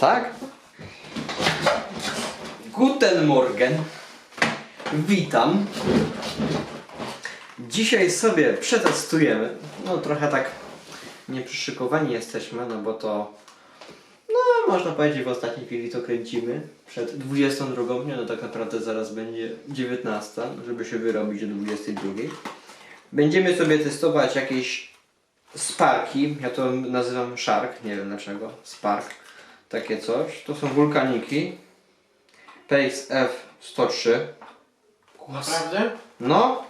Tak? Guten Morgen. Witam. Dzisiaj sobie przetestujemy. No trochę tak nieprzyszykowani jesteśmy, no bo to no można powiedzieć w ostatniej chwili to kręcimy. Przed 22, nie no tak naprawdę zaraz będzie 19, żeby się wyrobić do 22. Będziemy sobie testować jakieś sparki, ja to nazywam Shark, nie wiem dlaczego, Spark, takie coś. To są wulkaniki PXF 103. Naprawdę? No,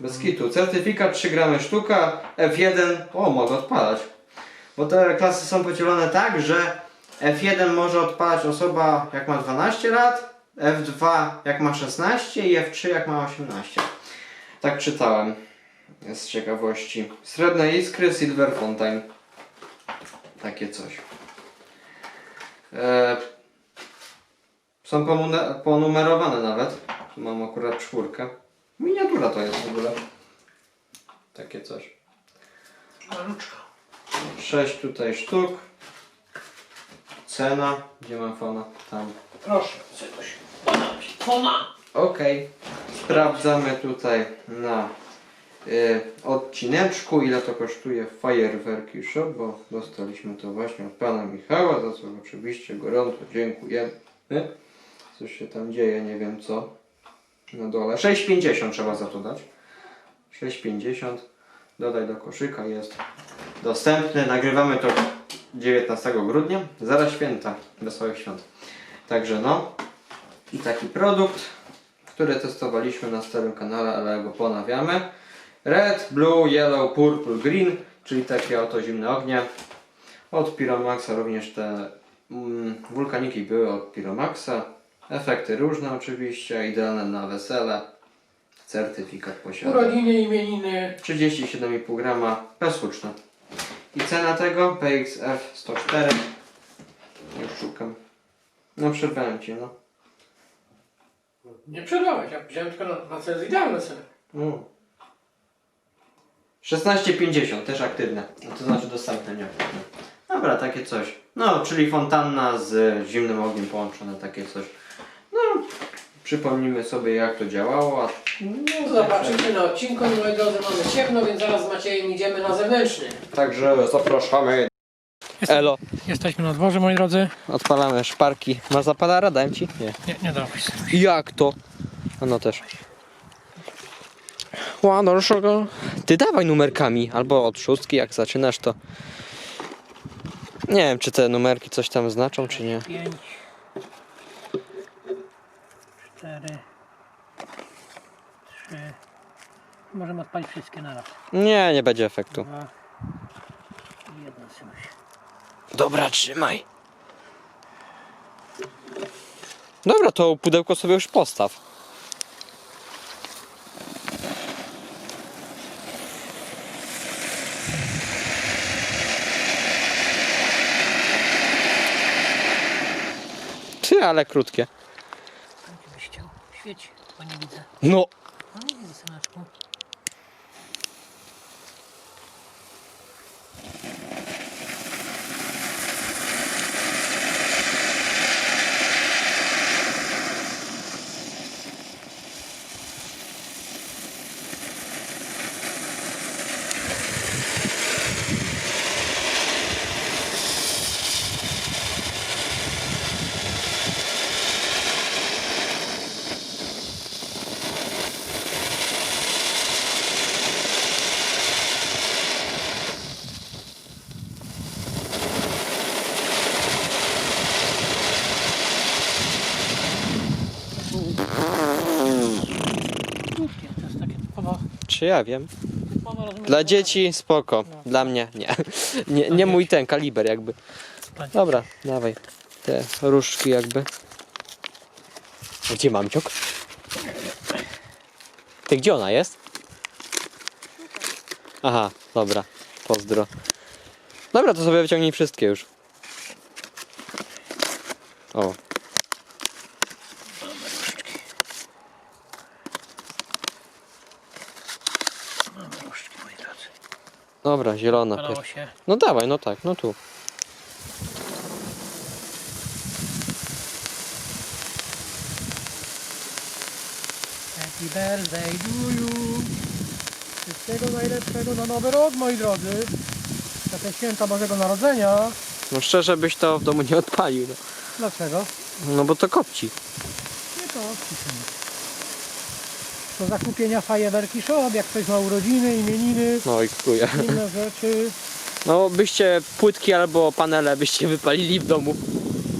bez kitu. Certyfikat 3 gramy sztuka, F1, o mogę odpalać. Bo te klasy są podzielone tak, że F1 może odpalać osoba jak ma 12 lat, F2 jak ma 16 i F3 jak ma 18. Tak czytałem. Z ciekawości. Srebrne iskry, Silver Fountain. Takie coś. E, są ponumerowane nawet. Tu mam akurat czwórkę. Miniatura to jest w ogóle. Takie coś. Maluczka. 6 tutaj sztuk. Cena. Gdzie mam fona? Tam. Proszę, coś. Ona się. Ona! Okej. Sprawdzamy tutaj na odcineczku ile to kosztuje fajerwerki shop, bo dostaliśmy to właśnie od pana Michała, za co oczywiście gorąco dziękujemy. Coś się tam dzieje, nie wiem co. Na dole. 6,50 trzeba za to dać. 6,50. Dodaj do koszyka, jest dostępny. Nagrywamy to 19 grudnia, zaraz święta, wesołych świąt. Także no, i taki produkt, który testowaliśmy na starym kanale, ale go ponawiamy. Red, Blue, Yellow, Purple, Green, czyli takie oto zimne ognie. Od Pyromaxa również te mm, wulkaniki były od Pyromaxa. Efekty różne oczywiście, idealne na wesele. Certyfikat posiada. Urodziny, imieniny. 37,5 grama, bezhuczne. I cena tego PXF 104. Już szukam. No przerwałem ci, no. Nie przerwałeś, ja wziąłem tylko na, na cel idealne ceny. Mm. 16,50 też aktywne. No to znaczy dostępne, nie aktywne. Dobra, takie coś. No, czyli fontanna z zimnym ogniem połączone, takie coś. No, przypomnimy sobie jak to działało. a- No to zobaczycie na odcinku, moi drodzy, mamy ciemno, więc zaraz z Maciejem idziemy na zewnętrzny. Także zapraszamy. Elo, Jesteśmy na dworze, moi drodzy. odpalamy szparki. Ma zapalara, dałem ci? Nie. Nie, nie dałeś. Jak to? No też. Ładno, Ty dawaj numerkami, albo od szóstki, jak zaczynasz to. Nie wiem, czy te numerki coś tam znaczą, czy nie. 5, 4, 3. Możemy odpalić wszystkie naraz. Nie, nie będzie efektu. 2 i 1 słyszy. Dobra, trzymaj. Dobra, to pudełko sobie już postaw. Ale krótkie. Byś chciał? Świeć, bo nie widzę. No, No nie widzę, syneczku. Czy ja wiem? Dla dzieci spoko, dla mnie nie. Nie, nie mój ten kaliber jakby. Dobra, dawaj. Te różdżki jakby. Gdzie mam ciok? Ty gdzie ona jest? Aha, dobra. Pozdro. Dobra, to sobie wyciągnij wszystkie już. O. Dobra, zielona. Się. No dawaj, no tak, no tu. Happy birthday to you. Wszystkiego najlepszego na nowy rok, moi drodzy. Na te święta Bożego Narodzenia. No szczerze byś to w domu nie odpalił. No. Dlaczego? No bo to kopci. Nie to, odciśnij. Do zakupienia fajerwerki shop, jak ktoś ma urodziny, imieniny, No i kupuję. inne rzeczy. No byście płytki albo panele byście wypalili w domu.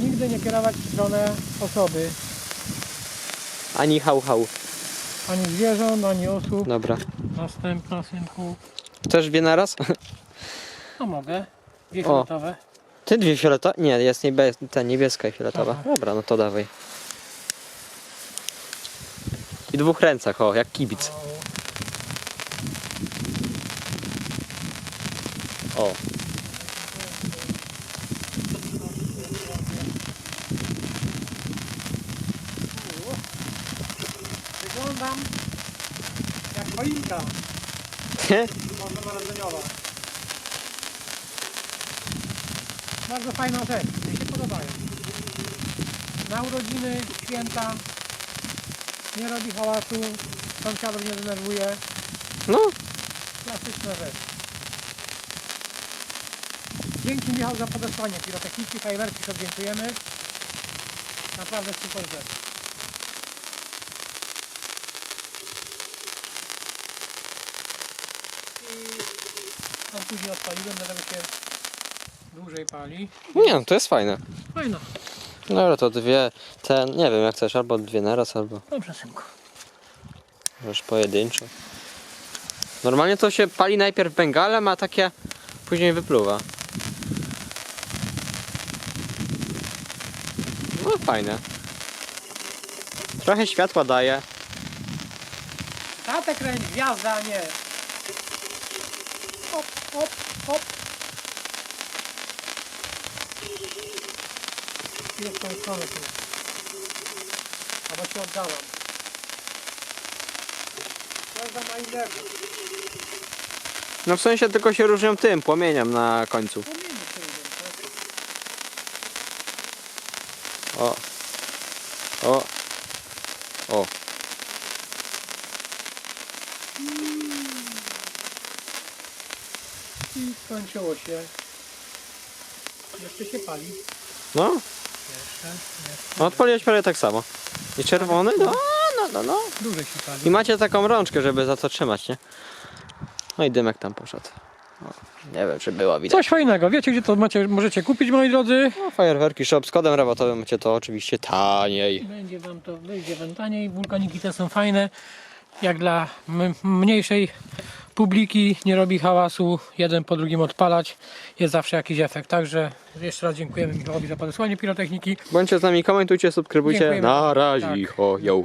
Nigdy nie kierować w stronę osoby, Ani hał hał. ani zwierząt, ani osób. Dobra. Następna, synku. Też dwie naraz? No mogę. Dwie O. fioletowe. Ty dwie fioletowe? Nie, jest niebie... ta niebieska i fioletowa. Dobra, no to dawaj. Dwóch ręcach, o, jak kibic. O, Wyglądam jak choinka bożonarodzeniowa. Bardzo fajna rzecz. Mi się podobają. Na urodziny, święta. Nie robi hałasu. Sąsiadów nie denerwuje. no, Klasyczna rzecz. Dzięki Michał za podesłanie pirotechniki, fajerwerki sobie dziękujemy. Naprawdę super rzecz. I tam później odpaliłem, dlatego się dłużej pali. nie, no, to jest fajne. Fajno. Dobra, to dwie, te, nie wiem jak chcesz, albo dwie naraz, albo Dobrze, synku. już pojedynczo. Normalnie to się pali najpierw bengalem, a takie później wypluwa. No fajne. Trochę światła daje. Tatek kręć, gwiazda, nie. Hop, hop, I w tą stronę tu. Albo się oddałam. Gwiazda ma innego. No w sensie tylko się różnią tym płomieniem na końcu. Pomiędzy się idą, tak? O. O. O. I skończyło się. Jeszcze się pali. No. No odpaliłeś prawie tak samo. I czerwony? No, no, no, no. Dłużej się pali. I macie taką rączkę, żeby za to trzymać, nie? No i dymek tam poszedł. O, nie wiem, czy było widać. Coś fajnego. Wiecie, gdzie to macie, możecie kupić, moi drodzy? No, fajerwerki shop z kodem rabatowym macie to oczywiście taniej. Będzie wam to, wyjdzie wam taniej. Wulkaniki te są fajne. Jak dla mniejszej publiki, nie robi hałasu, jeden po drugim odpalać. Jest zawsze jakiś efekt. Także jeszcze raz dziękujemy Michałowi za podesłanie pirotechniki. Bądźcie z nami, komentujcie, subskrybujcie. Dziękujemy. Na razie, Tak. ho, yo.